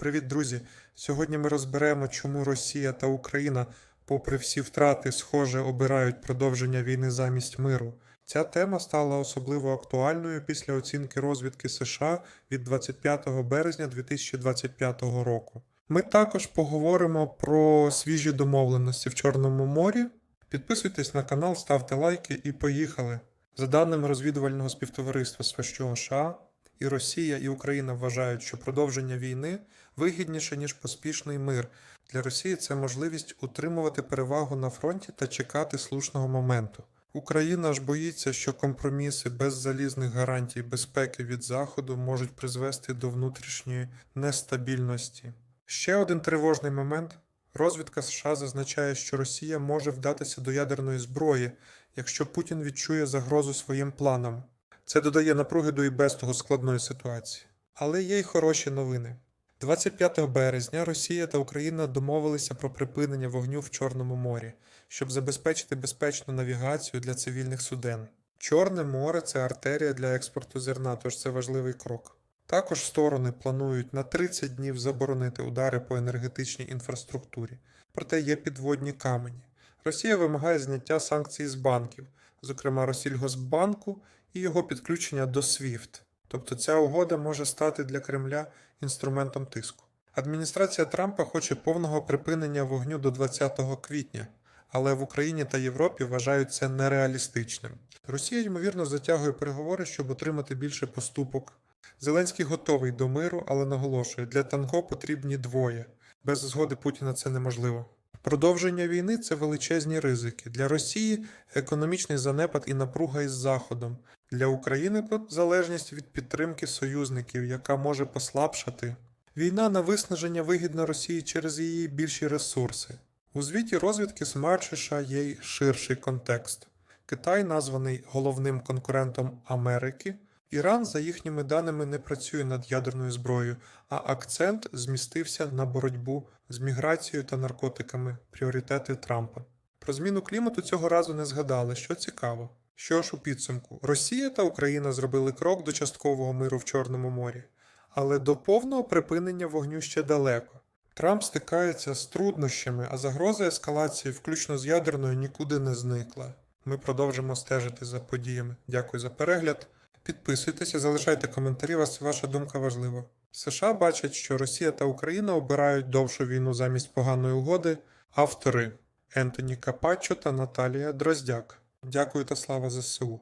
Привіт, друзі! Сьогодні ми розберемо, чому Росія та Україна, попри всі втрати, схоже, обирають продовження війни замість миру. Ця тема стала особливо актуальною після оцінки розвідки США від 25 березня 2025 року. Ми також поговоримо про свіжі домовленості в Чорному морі. Підписуйтесь на канал, ставте лайки і поїхали. За даними розвідувального співтовариства США, і Росія, і Україна вважають, що продовження війни вигідніше, ніж поспішний мир. Для Росії це можливість утримувати перевагу на фронті та чекати слушного моменту. Україна ж боїться, що компроміси без залізних гарантій безпеки від Заходу можуть призвести до внутрішньої нестабільності. Ще один тривожний момент. Розвідка США зазначає, що Росія може вдатися до ядерної зброї, якщо Путін відчує загрозу своїм планам. Це додає напруги до і без того складної ситуації. Але є й хороші новини. 25 березня Росія та Україна домовилися про припинення вогню в Чорному морі, щоб забезпечити безпечну навігацію для цивільних суден. Чорне море це артерія для експорту зерна, тож це важливий крок. Також сторони планують на 30 днів заборонити удари по енергетичній інфраструктурі, проте є підводні камені. Росія вимагає зняття санкцій з банків, зокрема Росільгосбанку і його підключення до SWIFT. Тобто ця угода може стати для Кремля інструментом тиску. Адміністрація Трампа хоче повного припинення вогню до 20 квітня, але в Україні та Європі вважають це нереалістичним. Росія, ймовірно, затягує переговори, щоб отримати більше поступок. Зеленський готовий до миру, але наголошує, для танго потрібні двоє. Без згоди Путіна це неможливо. Продовження війни це величезні ризики. Для Росії економічний занепад і напруга із Заходом. Для України тут залежність від підтримки союзників, яка може послабшати. Війна на виснаження вигідна Росії через її більші ресурси. У звіті розвідки Smart є й ширший контекст. Китай названий головним конкурентом Америки. Іран, за їхніми даними, не працює над ядерною зброєю, а акцент змістився на боротьбу з міграцією та наркотиками пріоритети Трампа. Про зміну клімату цього разу не згадали, що цікаво. Що ж у підсумку, Росія та Україна зробили крок до часткового миру в Чорному морі, але до повного припинення вогню ще далеко. Трамп стикається з труднощами, а загроза ескалації, включно з ядерною, нікуди не зникла. Ми продовжимо стежити за подіями. Дякую за перегляд. Підписуйтеся, залишайте коментарі, вас ваша думка важлива. США бачать, що Росія та Україна обирають довшу війну замість поганої угоди. Автори Ентоні Капаччо та Наталія Дроздяк. Дякую та слава ЗСУ.